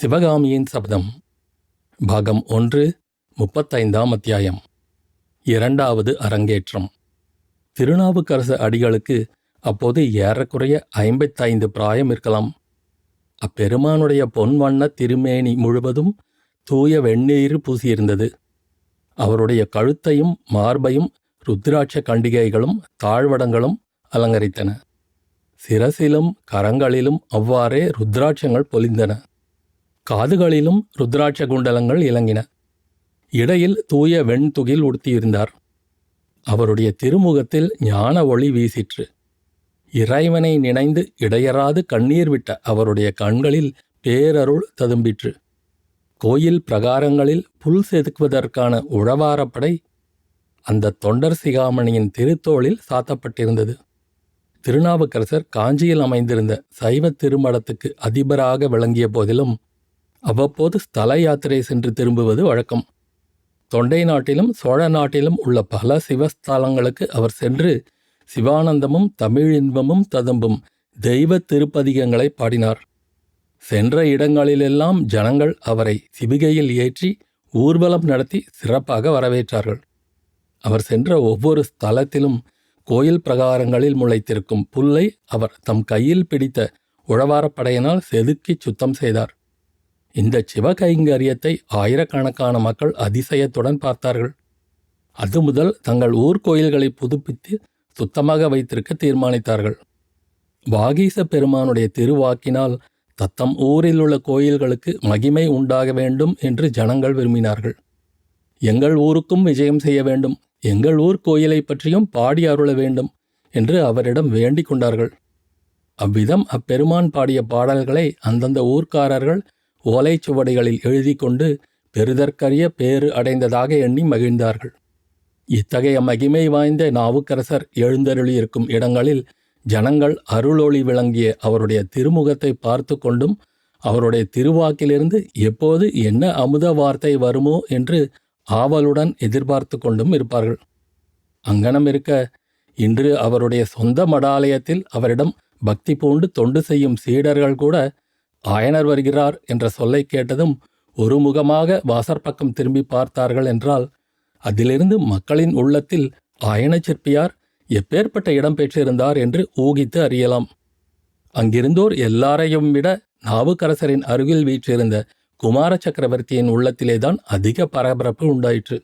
சிவகாமியின் சபதம் பாகம் ஒன்று முப்பத்தைந்தாம் அத்தியாயம். இரண்டாவது அரங்கேற்றம். திருநாவுக்கரசு அடிகளுக்கு அப்போது ஏறக்குறைய ஐம்பத்தைந்து பிராயம் இருக்கலாம். அப்பெருமானுடைய பொன் வண்ண திருமேனி முழுவதும் தூய வெந்நீர் பூசியிருந்தது. அவருடைய கழுத்தையும் மார்பையும் ருத்ராட்ச கண்டிகைகளும் தாழ்வடங்களும் அலங்கரித்தன. சிரசிலும் கரங்களிலும் அவ்வாறே ருத்ராட்சங்கள் பொலிந்தன. காதுகளிலும் ருத்ராட்ச குண்டலங்கள் இலங்கின. இடையில் தூய வெண்துகில் உடுத்தியிருந்தார். அவருடைய திருமுகத்தில் ஞான ஒளி வீசிற்று. இறைவனை நினைந்து இடையறாது கண்ணீர் விட்ட அவருடைய கண்களில் பேரருள் ததும்பிற்று. கோயில் பிரகாரங்களில் புல் செதுக்குவதற்கான உழவாரப்படை அந்த தொண்டர் சிகாமணியின் திருத்தோளில் சாத்தப்பட்டிருந்தது. திருநாவுக்கரசர் காஞ்சியில் அமைந்திருந்த சைவ திருமடத்துக்கு அதிபராக விளங்கிய போதிலும் அவ்வப்போது ஸ்தல யாத்திரை சென்று திரும்புவது வழக்கம். தொண்டை நாட்டிலும் சோழ நாட்டிலும் உள்ள பல சிவஸ்தலங்களுக்கு அவர் சென்று சிவானந்தமும் தமிழின்பமும் ததும்பும் தெய்வ திருப்பதிகங்களை பாடினார். சென்ற இடங்களிலெல்லாம் ஜனங்கள் அவரை சிவிகையில் ஏற்றி ஊர்வலம் நடத்தி சிறப்பாக வரவேற்றார்கள். அவர் சென்ற ஒவ்வொரு ஸ்தலத்திலும் கோயில் பிரகாரங்களில் முளைத்திருக்கும் புல்லை அவர் தம் கையில் பிடித்த உழவாரப்படையினால் செதுக்கி சுத்தம் செய்தார். இந்த சிவகைங்கரியத்தை ஆயிரக்கணக்கான மக்கள் அதிசயத்துடன் பார்த்தார்கள். அது முதல் தங்கள் ஊர் கோயில்களை புதுப்பித்து சுத்தமாக வைத்திருக்க தீர்மானித்தார்கள். வாகீச பெருமானுடைய திருவாக்கினால் தத்தம் ஊரில் உள்ள கோயில்களுக்கு மகிமை உண்டாக வேண்டும் என்று ஜனங்கள் விரும்பினார்கள். எங்கள் ஊருக்கும் விஜயம் செய்ய வேண்டும் எங்கள் ஊர் கோயிலை பற்றியும் பாடி அருள வேண்டும் என்று அவரிடம் வேண்டிக் கொண்டார்கள். அவ்விதம் அப்பெருமான் பாடிய பாடல்களை அந்தந்த ஊர்க்காரர்கள் ஓலைச்சுவடிகளில் எழுதி கொண்டு பெறுதற்கரிய பேறு அடைந்ததாக எண்ணி மகிழ்ந்தார்கள். இத்தகைய மகிமை வாய்ந்த நாவுக்கரசர் எழுந்தருளியிருக்கும் இடங்களில் ஜனங்கள் அருளொளி விளங்கிய அவருடைய திருமுகத்தை பார்த்து கொண்டும் அவருடைய திருவாக்கிலிருந்து எப்போது என்ன அமுத வார்த்தை வருமோ என்று ஆவலுடன் எதிர்பார்த்து கொண்டும் இருப்பார்கள். அங்கனம் இருக்க இன்று அவருடைய சொந்த மடாலயத்தில் அவரிடம் பக்தி பூண்டு தொண்டு செய்யும் சீடர்கள் கூட ஆயனர் வருகிறார் என்ற சொல்லை கேட்டதும் ஒருமுகமாக வாசற்பக்கம் திரும்பி பார்த்தார்கள் என்றால் அதிலிருந்து மக்களின் உள்ளத்தில் ஆயன சிற்பியார் எப்பேற்பட்ட இடம் பெற்றிருந்தார் என்று ஊகித்து அறியலாம். அங்கிருந்தோர் எல்லாரையும் விட நாவுக்கரசரின் அருகில் வீற்றிருந்த குமார சக்கரவர்த்தியின் உள்ளத்திலேதான் அதிக பரபரப்பு உண்டாயிற்று.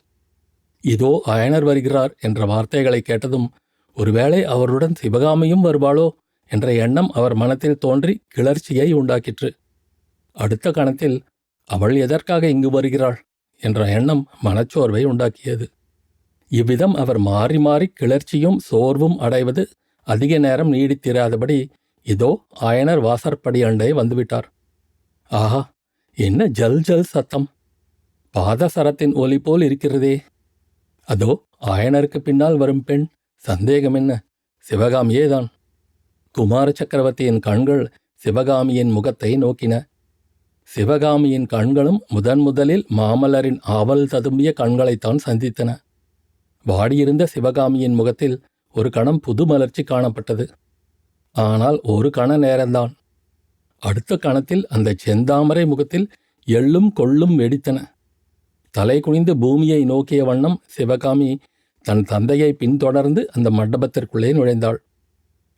இதோ அயனர் வருகிறார் என்ற வார்த்தைகளை கேட்டதும் ஒருவேளை அவருடன் சிவகாமியும் வருவாளோ என்ற எண்ணம் அவர் மனத்தில் தோன்றி கிளர்ச்சியை உண்டாக்கிற்று. அடுத்த கணத்தில் அவள் எதற்காக இங்கு வருகிறாள்? என்ற எண்ணம் மனச்சோர்வை உண்டாக்கியது. இவ்விதம் அவர் மாறி மாறி கிளர்ச்சியும் சோர்வும் அடைவது அதிக நேரம் நீடித்திராதபடி இதோ ஆயனர் வாசற்படி அண்டை வந்துவிட்டார். ஆஹா என்ன ஜல் ஜல் சத்தம்! பாதசரத்தின் ஒலி போல் இருக்கிறதே! அதோ ஆயனருக்கு பின்னால் வரும் பெண் சந்தேகம் என்ன சிவகாமியேதான்! குமார சக்கரவர்த்தியின் கண்கள் சிவகாமியின் முகத்தை நோக்கின. சிவகாமியின் கண்களும் முதன் முதலில் மாமல்லரின் ஆவல் ததும்பிய கண்களைத்தான் சந்தித்தன. வாடியிருந்த சிவகாமியின் முகத்தில் ஒரு கணம் புது மலர்ச்சி காணப்பட்டது. ஆனால் ஒரு கண நேரம்தான். அடுத்த கணத்தில் அந்த செந்தாமரை முகத்தில் எள்ளும் கொள்ளும் வெடித்தன. தலை குனிந்து பூமியை நோக்கிய வண்ணம் சிவகாமி தன் தந்தையை பின்தொடர்ந்து அந்த மண்டபத்திற்குள்ளே நுழைந்தாள்.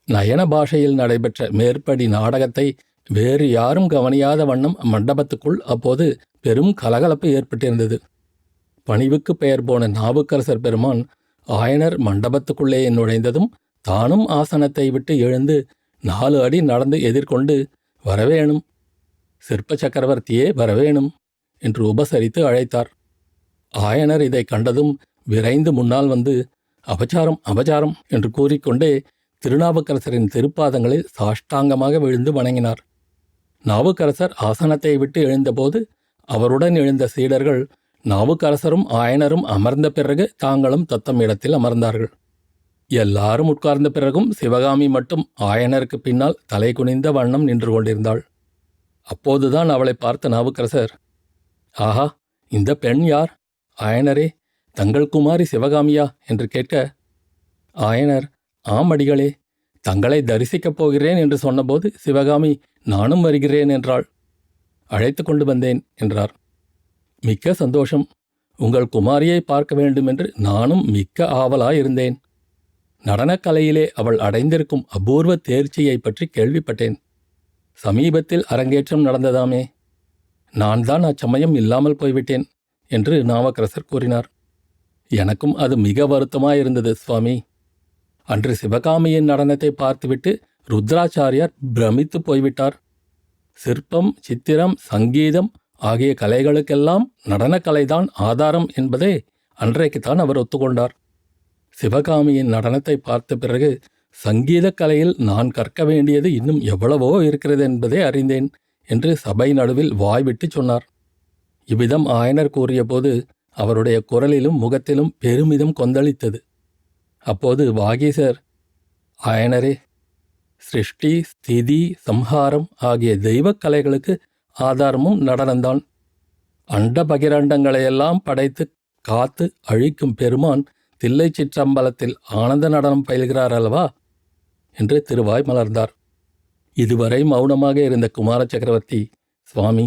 நயன பாஷையில் நடைபெற்ற மேற்படி நாடகத்தை வேறு யாரும் கவனியாத வண்ணம் மண்டபத்துக்குள் அப்போது பெரும் கலகலப்பு ஏற்பட்டிருந்தது. பணிவுக்கு பெயர் போன நாவுக்கரசர் பெருமான் ஆயனர் மண்டபத்துக்குள்ளே நுழைந்ததும் தானும் ஆசனத்தை விட்டு எழுந்து நாலு அடி நடந்து எதிர்கொண்டு வரவேணும். சிற்ப சக்கரவர்த்தியே வரவேணும் என்று உபசரித்து அழைத்தார். ஆயனர் இதை கண்டதும் விரைந்து முன்னால் வந்து அபச்சாரம் அபச்சாரம் என்று கூறிக்கொண்டே திருநாவுக்கரசரின் திருப்பாதங்களில் சாஷ்டாங்கமாக விழுந்து வணங்கினார். நாவுக்கரசர் ஆசனத்தை விட்டு எழுந்தபோது அவருடன் எழுந்த சீடர்கள் நாவுக்கரசரும் ஆயனரும் அமர்ந்த பிறகு தாங்களும் தத்தம் இடத்தில் அமர்ந்தார்கள். எல்லாரும் உட்கார்ந்த பிறகும் சிவகாமி மட்டும் ஆயனருக்கு பின்னால் தலை குனிந்த வண்ணம் நின்று கொண்டிருந்தாள். அப்போதுதான் அவளை பார்த்த நாவுக்கரசர் ஆஹா இந்த பெண் யார்? ஆயனரே தங்கள் குமாரி சிவகாமியா? என்று கேட்க ஆயனர் ஆம் அடிகளே தங்களை தரிசிக்கப் போகிறேன் என்று சொன்னபோது சிவகாமி நானும் வருகிறேன் என்றாள். அழைத்து கொண்டு வந்தேன் என்றார். மிக்க சந்தோஷம். உங்கள் குமாரியை பார்க்க வேண்டும் என்று நானும் மிக்க ஆவலாயிருந்தேன். நடனக்கலையிலே அவள் அடைந்திருக்கும் அபூர்வ தேர்ச்சியை பற்றி கேள்விப்பட்டேன். சமீபத்தில் அரங்கேற்றம் நடந்ததாமே. நான் தான் அச்சமயம் இல்லாமல் போய்விட்டேன் என்று நாவக்கரசர் கூறினார். எனக்கும் அது மிக வருத்தமாயிருந்தது சுவாமி. அன்று சிவகாமியின் நடனத்தை பார்த்துவிட்டு ருத்ராச்சாரியார் பிரமித்து போய்விட்டார். சிற்பம் சித்திரம் சங்கீதம் ஆகிய கலைகளுக்கெல்லாம் நடனக்கலைதான் ஆதாரம் என்பதை அன்றைக்குத்தான் அவர் ஒத்துக்கொண்டார். சிவகாமியின் நடனத்தை பார்த்த பிறகு சங்கீதக் கலையில் நான் கற்க வேண்டியது இன்னும் எவ்வளவோ இருக்கிறது என்பதை அறிந்தேன் என்று சபை நடுவில் வாய்விட்டு சொன்னார். இவ்விதம் ஆயனர் கூறியபோது அவருடைய குரலிலும் முகத்திலும் பெருமிதம் கொந்தளித்தது. அப்போது வாகீசர் ஆயனரே சிருஷ்டி ஸ்திதி சம்ஹாரம் ஆகிய தெய்வக் கலைகளுக்கு ஆதாரமும் நடனம்தான் அண்ட பகிரண்டங்களையெல்லாம் படைத்து காத்து அழிக்கும் பெருமான் தில்லை சிற்றம்பலத்தில் ஆனந்த நடனம் பயில்கிறார் அல்லவா என்று திருவாய் மலர்ந்தார். இதுவரை மௌனமாக இருந்த குமார சக்கரவர்த்தி சுவாமி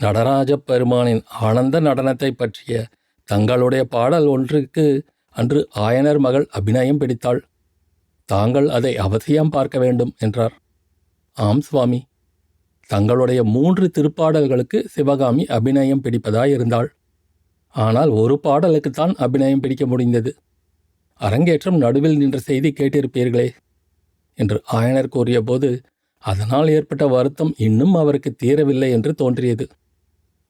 நடராஜ பெருமானின் ஆனந்த நடனத்தை பற்றிய தங்களுடைய பாடல் ஒன்றுக்கு அன்று ஆயனர் மகள் அபிநயம் பிடித்தாள். தாங்கள் அதை அவசியம் பார்க்க வேண்டும் என்றார். ஆம் சுவாமி. தங்களுடைய மூன்று திருப்பாடல்களுக்கு சிவகாமி அபிநயம் பிடிப்பதாய் இருந்தாள் ஆனால் ஒரு பாடலுக்குத்தான் அபிநயம் பிடிக்க முடிந்தது. அரங்கேற்றம் நடுவில் நின்ற செய்தி கேட்டிருப்பீர்களே என்று ஆயனர் கூறியபோது அதனால் ஏற்பட்ட வருத்தம் இன்னும் அவருக்கு தீரவில்லை என்று தோன்றியது.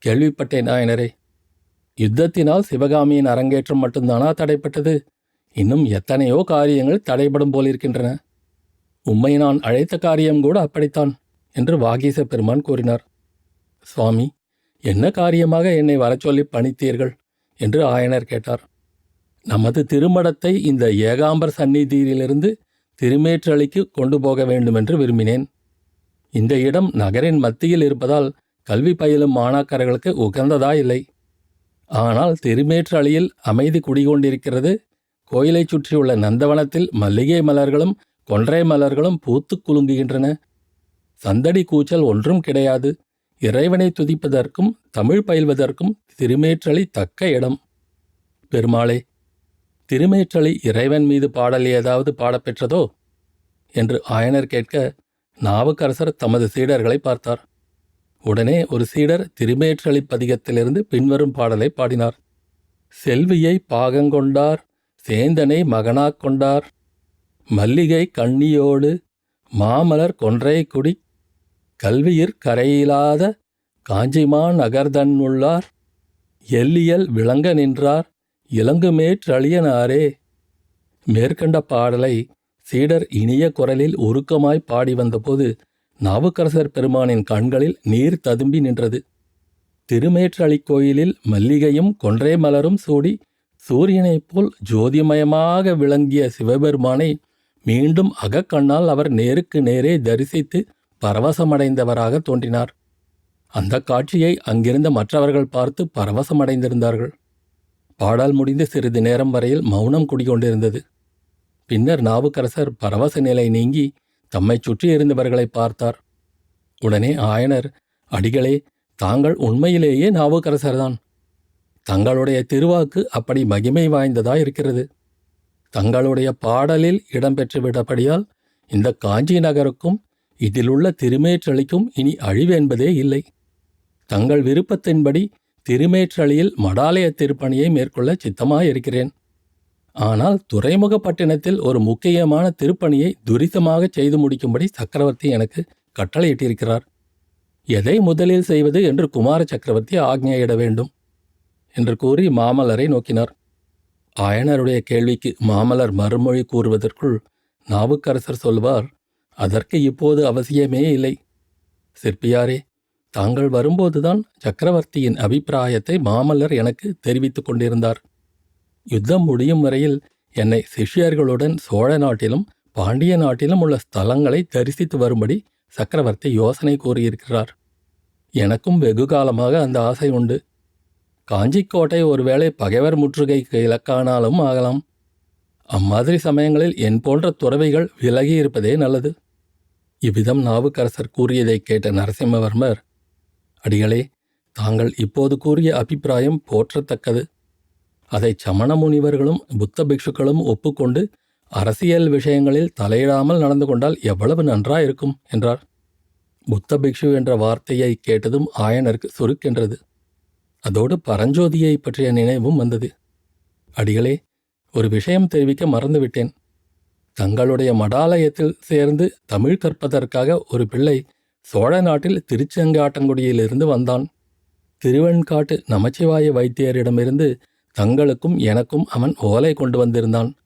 கேள்விப்பட்டேன் ஆயனரே. யுத்தத்தினால் சிவகாமியின் அரங்கேற்றம் மட்டும்தானா தடைப்பட்டது? இன்னும் எத்தனையோ காரியங்கள் தடைபடும் போலிருக்கின்றன. உம்மை நான் அழைத்த காரியம் கூட அப்படித்தான் என்று வாகீச பெருமான் கூறினார். சுவாமி என்ன காரியமாக என்னை வரச்சொல்லி பணித்தீர்கள்? என்று ஆயனர் கேட்டார். நமது திருமடத்தை இந்த ஏகாம்பர் சந்நிதியிலிருந்து திருமேற்றளிக்கு கொண்டு போக வேண்டுமென்று விரும்பினேன். இந்த இடம் நகரின் மத்தியில் இருப்பதால் கல்வி பயிலும் மாணாக்கர்களுக்கு உகந்ததா இல்லை ஆனால் திருமேற்றளியில் அமைதி குடிகொண்டிருக்கிறது. கோயிலைச் சுற்றியுள்ள நந்தவனத்தில் மல்லிகை மலர்களும் கொன்றை மலர்களும் பூத்து குலுங்குகின்றன. சந்தடி கூச்சல் ஒன்றும் கிடையாது. இறைவனை துதிப்பதற்கும் தமிழ் பயில்வதற்கும் திருமேற்றளி தக்க இடம். பெருமாளே திருமேற்றளி இறைவன் மீது பாடல் ஏதாவது பாடப்பெற்றதோ? என்று ஆயனர் கேட்க நாவுக்கரசர் தமது சீடர்களை பார்த்தார். உடனே ஒரு சீடர் திருமேற்றளி பதிகத்திலிருந்து பின்வரும் பாடலை பாடினார். செல்வியை பாகங்கொண்டார் சேந்தனை மகனாக் கொண்டார். மல்லிகை கண்ணியோடு மாமலர் கொன்றை குடி கல்வியிற் கரையிலாத காஞ்சிமான் நகர்தன்னுள்ளார் எல்லியல் விளங்க நின்றார் இளங்குமேற்றழியனாரே மேற்கண்ட பாடலை சீடர் இனிய குரலில் உருக்கமாய் பாடி வந்தபோது நாவுக்கரசர் பெருமானின் கண்களில் நீர் ததும்பி நின்றது. திருமேற்றளி கோயிலில் மல்லிகையும் கொன்றே மலரும் சூடி சூரியனைப் போல் ஜோதிமயமாக விளங்கிய சிவபெருமானை மீண்டும் அகக்கண்ணால் அவர் நேருக்கு நேரே தரிசித்து பரவசமடைந்தவராக தோன்றினார். அந்த காட்சியை அங்கிருந்த மற்றவர்கள் பார்த்து பரவசமடைந்திருந்தார்கள். பாடல் முடிந்து சிறிது நேரம் வரையில் மௌனம் குடிகொண்டிருந்தது. பின்னர் நாவுக்கரசர் பரவச நிலை நீங்கி தம்மைச் சுற்றி இருந்தவர்களை பார்த்தார். உடனே ஆயனர் அடிகளே தாங்கள் உண்மையிலேயே நாவுக்கரசர்தான். தங்களுடைய திருவாக்கு அப்படி மகிமை வாய்ந்ததாய் இருக்கிறது. தங்களுடைய பாடலில் இடம்பெற்று விடபடியால் இந்த காஞ்சி நகருக்கும் இதிலுள்ள திருமேற்றளிக்கும் இனி அழிவென்பதே இல்லை. தங்கள் விருப்பத்தின்படி திருமேற்றளியில் மடாலய திருப்பணியை மேற்கொள்ள சித்தமாயிருக்கிறேன். ஆனால் துறைமுகப்பட்டினத்தில் ஒரு முக்கியமான திருப்பணியை துரிதமாக செய்து முடிக்கும்படி சக்கரவர்த்தி எனக்கு கட்டளையிட்டிருக்கிறார். எதை முதலில் செய்வது என்று குமார சக்கரவர்த்தி ஆக்ஞையிட வேண்டும் என்று கூறி மாமல்லரை நோக்கினார். ஆயனருடைய கேள்விக்கு மாமலர் மறுமொழி கூறுவதற்குள் நாவுக்கரசர் சொல்வார் அதற்கு இப்போது அவசியமே இல்லை. சிற்பியாரே தாங்கள் வரும்போதுதான் சக்கரவர்த்தியின் அபிப்பிராயத்தை மாமல்லர் எனக்கு தெரிவித்துக் கொண்டிருந்தார். யுத்தம் முடியும் வரையில் என்னை சிஷ்யர்களுடன் சோழ நாட்டிலும் பாண்டிய நாட்டிலும் உள்ள ஸ்தலங்களை தரிசித்து வரும்படி சக்கரவர்த்தி யோசனை கூறியிருக்கிறார். எனக்கும் வெகு காலமாக அந்த ஆசை உண்டு. காஞ்சிக்கோட்டை ஒருவேளை பகைவர் முற்றுகைக்கு இலக்கானாலும் ஆகலாம். அம்மாதிரி சமயங்களில் என் போன்ற துறவைகள் விலகி இருப்பதே நல்லது. இவ்விதம் நாவுக்கரசர் கூறியதைக் கேட்ட நரசிம்மவர்மர் அடிகளே தாங்கள் இப்போது கூறிய அபிப்பிராயம் போற்றத்தக்கது. அதை சமண முனிவர்களும் புத்த பிக்ஷுக்களும் ஒப்புக்கொண்டு அரசியல் விஷயங்களில் தலையிடாமல் நடந்து கொண்டால் எவ்வளவு நன்றாயிருக்கும் என்றார். புத்த பிக்ஷு என்ற வார்த்தையை கேட்டதும் ஆயனருக்கு சுருக்கென்றது. அதோடு பரஞ்சோதியை பற்றிய நினைவும் வந்தது. அடிகளே ஒரு விஷயம் தெரிவிக்க மறந்துவிட்டேன். தங்களுடைய மடாலயத்தில் சேர்ந்து தமிழ் கற்பதற்காக ஒரு பிள்ளை சோழ நாட்டில் திருச்செங்காட்டங்குடியிலிருந்து வந்தான். திருவெண்காட்டு நமச்சிவாய வைத்தியரிடமிருந்து தங்களுக்கும் எனக்கும் அவன் ஓலை கொண்டு வந்திருந்தான்.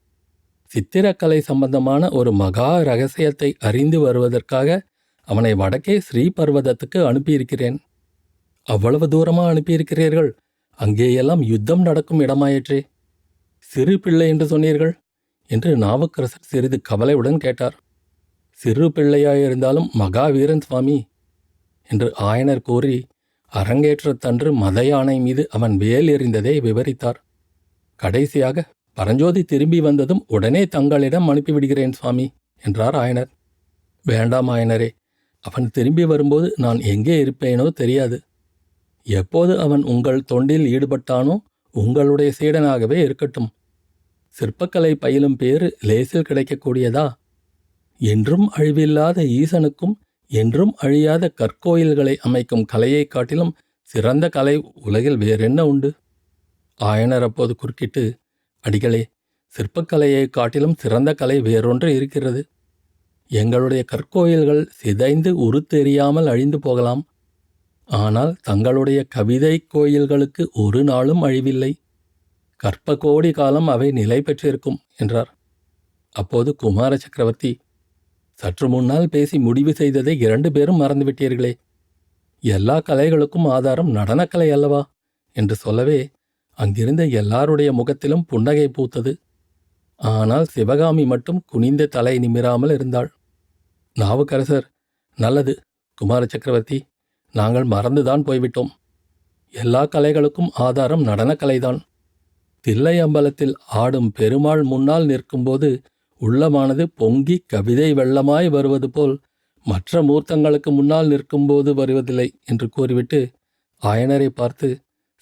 சித்திரக்கலை சம்பந்தமான ஒரு மகா ரகசியத்தை அறிந்து வருவதற்காக அவனை வடக்கே ஸ்ரீபர்வதத்துக்கு அனுப்பியிருக்கிறேன். அவ்வளவு தூரமா அனுப்பியிருக்கிறீர்கள்? அங்கேயெல்லாம் யுத்தம் நடக்கும் இடமாயிற்றே. சிறு பிள்ளை என்று சொன்னீர்கள்? என்று நாவுக்கரசர் சிறிது கவலையுடன் கேட்டார். சிறு பிள்ளையாயிருந்தாலும் மகாவீரன் சுவாமி என்று ஆயனர் கூறி அரங்கேற்றத்தன்று மத யானை மீது அவன் வேல் எறிந்ததை விவரித்தார். கடைசியாக பரஞ்சோதி திரும்பி வந்ததும் உடனே தங்களிடம் அனுப்பிவிடுகிறேன் சுவாமி என்றார் ஆயனர். வேண்டாம் ஆயனரே அவன் திரும்பி வரும்போது நான் எங்கே இருப்பேனோ தெரியாது. எப்போது அவன் உங்கள் தொண்டில் ஈடுபட்டானோ உங்களுடைய சீடனாகவே இருக்கட்டும். சிற்பக்கலை பயிலும் பேறு லேசில் கிடைக்கக்கூடியதா? என்றும் அழிவில்லாத ஈசனுக்கும் என்றும் அழியாத கற்கோயில்களை அமைக்கும் கலையைக் காட்டிலும் சிறந்த கலை உலகில் வேறென்ன உண்டு? ஆயனர் அப்போது குறுக்கிட்டு அடிகளே சிற்பக்கலையைக் காட்டிலும் சிறந்த கலை வேறொன்று இருக்கிறது. எங்களுடைய கற்கோயில்கள் சிதைந்து உருத்தெறியாமல் அழிந்து போகலாம். ஆனால் தங்களுடைய கவிதை கோயில்களுக்கு ஒரு நாளும் அழிவில்லை. கற்ப கோடி காலம் அவை நிலை பெற்றிருக்கும் என்றார். அப்போது குமார சக்கரவர்த்தி சற்று முன்னால் பேசி முடிவு செய்ததை இரண்டு பேரும் மறந்துவிட்டீர்களே எல்லா கலைகளுக்கும் ஆதாரம் நடனக்கலை அல்லவா? என்று சொல்லவே அங்கிருந்த எல்லாருடைய முகத்திலும் புன்னகை பூத்தது. ஆனால் சிவகாமி மட்டும் குனிந்த தலை நிமிராமல் இருந்தாள். நாவுக்கரசர் நல்லது குமார சக்கரவர்த்தி நாங்கள் மறந்துதான் போய்விட்டோம். எல்லா கலைகளுக்கும் ஆதாரம் நடனக்கலைதான். தில்லை அம்பலத்தில் ஆடும் பெருமாள் முன்னால் நிற்கும்போது உள்ளமானது பொங்கி கவிதை வெள்ளமாய் வருவது போல் மற்ற மூர்த்தங்களுக்கு முன்னால் நிற்கும்போது வருவதில்லை என்று கூறிவிட்டு ஆயனரை பார்த்து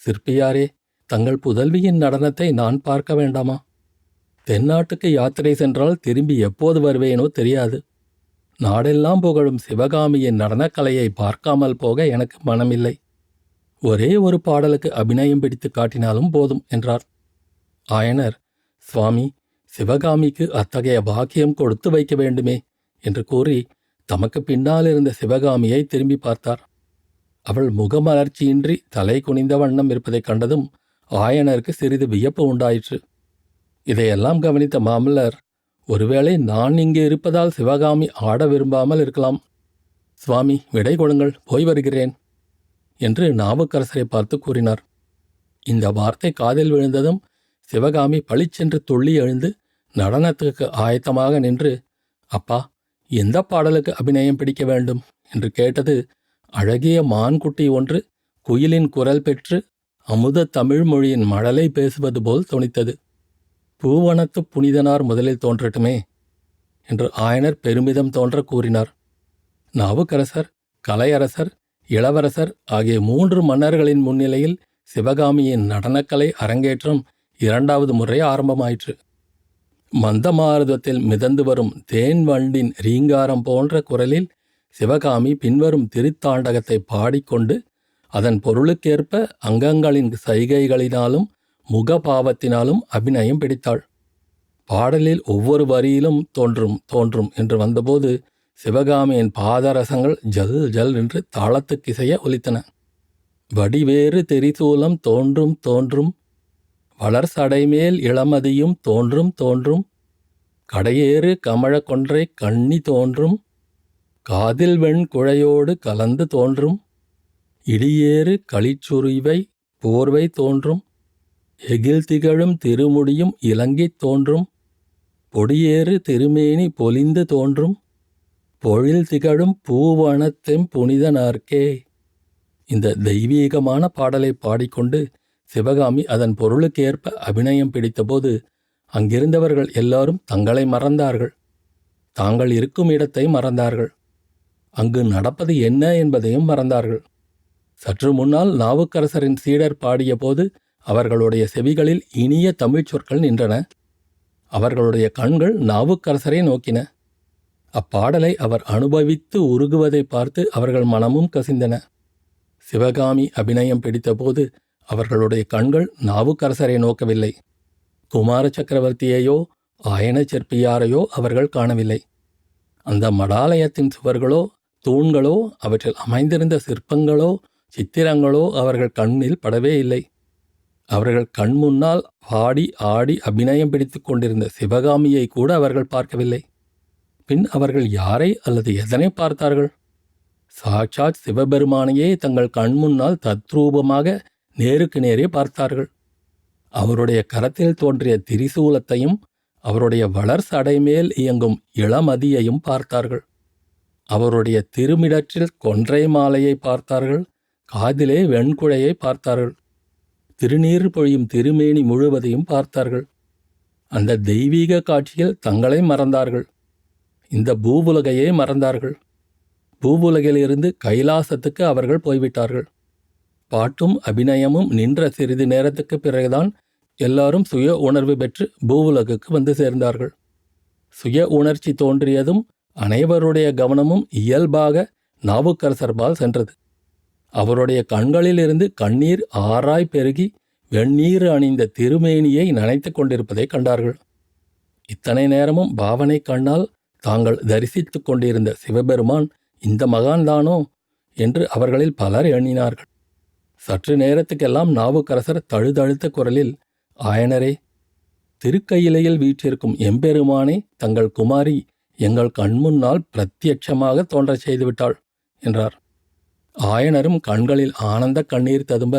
சிற்பியாரே தங்கள் புதல்வியின் நடனத்தை நான் பார்க்க வேண்டாமா? தென்னாட்டுக்கு யாத்திரை சென்றால் திரும்பி எப்போது வருவேனோ தெரியாது. நாடெல்லாம் புகழும் சிவகாமியின் நடனக்கலையை பார்க்காமல் போக எனக்கு மனமில்லை. ஒரே ஒரு பாடலுக்கு அபிநயம் பிடித்து காட்டினாலும் போதும் என்றார். ஆயனர் சுவாமி சிவகாமிக்கு அத்தகைய பாக்கியம் கொடுத்து வைக்க வேண்டுமே என்று கூறி தமக்கு பின்னால் இருந்த சிவகாமியை திரும்பி பார்த்தார். அவள் முகமலர்ச்சியின்றி தலை குனிந்த வண்ணம் இருப்பதைக் கண்டதும் ஆயனருக்கு சிறிது வியப்பு உண்டாயிற்று. இதையெல்லாம் கவனித்த மாமல்லர் ஒருவேளை நான் இங்கே இருப்பதால் சிவகாமி ஆட விரும்பாமல் இருக்கலாம். சுவாமி விடை கொடுங்கள் போய் வருகிறேன் என்று நாவுக்கரசரை பார்த்து கூறினார். இந்த வார்த்தை காதில் விழுந்ததும் சிவகாமி பளிச்சென்று துள்ளி எழுந்து நடனத்துக்கு ஆயத்தமாக நின்று அப்பா எந்த பாடலுக்கு அபிநயம் பிடிக்க வேண்டும்? என்று கேட்டது அழகிய மான்குட்டி ஒன்று குயிலின் குரல் பெற்று அமுத தமிழ் மொழியின் மழலை பேசுவது போல் துணித்தது பூவனத்து புனிதனார் முதலில் தோன்றட்டுமே என்று ஆயனர் பெருமிதம் தோன்ற கூறினார். நாவுக்கரசர் கலையரசர் இளவரசர் ஆகிய மூன்று மன்னர்களின் முன்னிலையில் சிவகாமியின் நடனக்கலை அரங்கேற்றம் இரண்டாவது முறை ஆரம்பமாயிற்று. மந்தமாருதத்தில் மிதந்து வரும் தேன் வண்டின் ரீங்காரம் போன்ற குரலில் சிவகாமி பின்வரும் திருத்தாண்டகத்தை பாடிக்கொண்டு அதன் பொருளுக்கேற்ப அங்கங்களின் சைகைகளினாலும் முகபாவத்தினாலும் அபிநயம் பிடித்தாள். பாடலில் ஒவ்வொரு வரியிலும் தோன்றும் தோன்றும் என்று வந்தபோது சிவகாமியின் பாதரசங்கள் ஜல் ஜல் என்று தாளத்துக்கிசைய ஒலித்தன. வடிவேறு தெரிசூலம் தோன்றும் தோன்றும் வளர்சடைமேல் இளமதியும் தோன்றும் தோன்றும் கடையேறு கமழக்கொன்றை கண்ணி தோன்றும் காதில் வெண் குழையோடு கலந்து தோன்றும் இடியேறு களிச்சுருவை போர்வை தோன்றும் எகில் திகழும் திருமுடியும் இலங்கித் தோன்றும் பொடியேறு திருமேனி பொலிந்து தோன்றும் பொழில் திகழும் பூவனத்தெம் புனிதனார்க்கே இந்த தெய்வீகமான பாடலை பாடிக்கொண்டு சிவகாமி அதன் பொருளுக்கேற்ப அபிநயம் பிடித்தபோது அங்கிருந்தவர்கள் எல்லாரும் தங்களை மறந்தார்கள். தாங்கள் இருக்கும் இடத்தை மறந்தார்கள். அங்கு நடப்பது என்ன என்பதையும் மறந்தார்கள். சற்று முன்னால் நாவுக்கரசரின் சீடர் பாடியபோது அவர்களுடைய செவிகளில் இனிய தமிழ்ச் சொற்கள் நின்றன. அவர்களுடைய கண்கள் நாவுக்கரசரை நோக்கின. அப்பாடலை அவர் அனுபவித்து உருகுவதை பார்த்து அவர்கள் மனமும் கசிந்தன. சிவகாமி அபிநயம் பிடித்தபோது அவர்களுடைய கண்கள் நாவுக்கரசரை நோக்கவில்லை. குமார சக்கரவர்த்தியையோ ஆயன சிற்பியாரையோ அவர்கள் காணவில்லை. அந்த மடாலயத்தின் சுவர்களோ தூண்களோ அவற்றில் அமைந்திருந்த சிற்பங்களோ சித்திரங்களோ அவர்கள் கண்ணில் படவே இல்லை. அவர்கள் கண் முன்னால் ஆடி ஆடி அபிநயம் பிடித்துக் கொண்டிருந்த சிவகாமியை கூட அவர்கள் பார்க்கவில்லை. பின் அவர்கள் யாரை அல்லது எதனை பார்த்தார்கள்? சாட்சாத் சிவபெருமானையே தங்கள் கண் முன்னால் தத்ரூபமாக நேருக்கு நேரே பார்த்தார்கள். அவருடைய கரத்தில் தோன்றிய திரிசூலத்தையும் அவருடைய வளர் சடைமேல் இயங்கும் இளமதியையும் பார்த்தார்கள். அவருடைய திருமிடற்றில் கொன்றை மாலையை பார்த்தார்கள். காதிலே வெண்குழையை பார்த்தார்கள். திருநீர் பொழியும் திருமேனி முழுவதையும் பார்த்தார்கள். அந்த தெய்வீக காட்சியில் தங்களை மறந்தார்கள். இந்த பூவுலகையே மறந்தார்கள். பூவுலகிலிருந்து கைலாசத்துக்கு அவர்கள் போய்விட்டார்கள். பாட்டும் அபிநயமும் நின்ற சிறிது நேரத்துக்கு பிறகுதான் எல்லாரும் சுய உணர்வு பெற்று பூவுலகுக்கு வந்து சேர்ந்தார்கள். சுய உணர்ச்சி தோன்றியதும் அனைவருடைய கவனமும் இயல்பாக நாவுக்கரசர்பால் சென்றது. அவருடைய கண்களிலிருந்து கண்ணீர் ஆராய் பெருகி வெந்நீர் அணிந்த திருமேனியை நனைத்து கொண்டிருப்பதை கண்டார்கள். இத்தனை நேரமும் பாவனை கண்ணால் தாங்கள் தரிசித்துக் கொண்டிருந்த சிவபெருமான் இந்த மகான்தானோ என்று அவர்களில் பலர் எண்ணினார்கள். சற்று நேரத்துக்கெல்லாம் நாவுக்கரசர் தழுதழுத்த குரலில் ஆயனரே திருக்கையிலையில் வீற்றிருக்கும் எம்பெருமானே தங்கள் குமாரி எங்கள் கண்முன்னால் பிரத்யட்சமாக தோன்றச் செய்துவிட்டாள் என்றார். ஆயனரும் கண்களில் ஆனந்த கண்ணீர் ததும்ப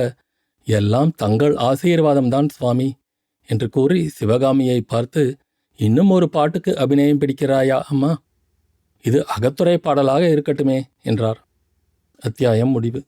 எல்லாம் தங்கள் ஆசீர்வாதம்தான் சுவாமி என்று கூறி சிவகாமியை பார்த்து இன்னும் ஒரு பாட்டுக்கு அபிநயம் பிடிக்கிறாயா அம்மா? இது அகத்துறை பாடலாக இருக்கட்டுமே என்றார். அத்தியாயம் முடிவு.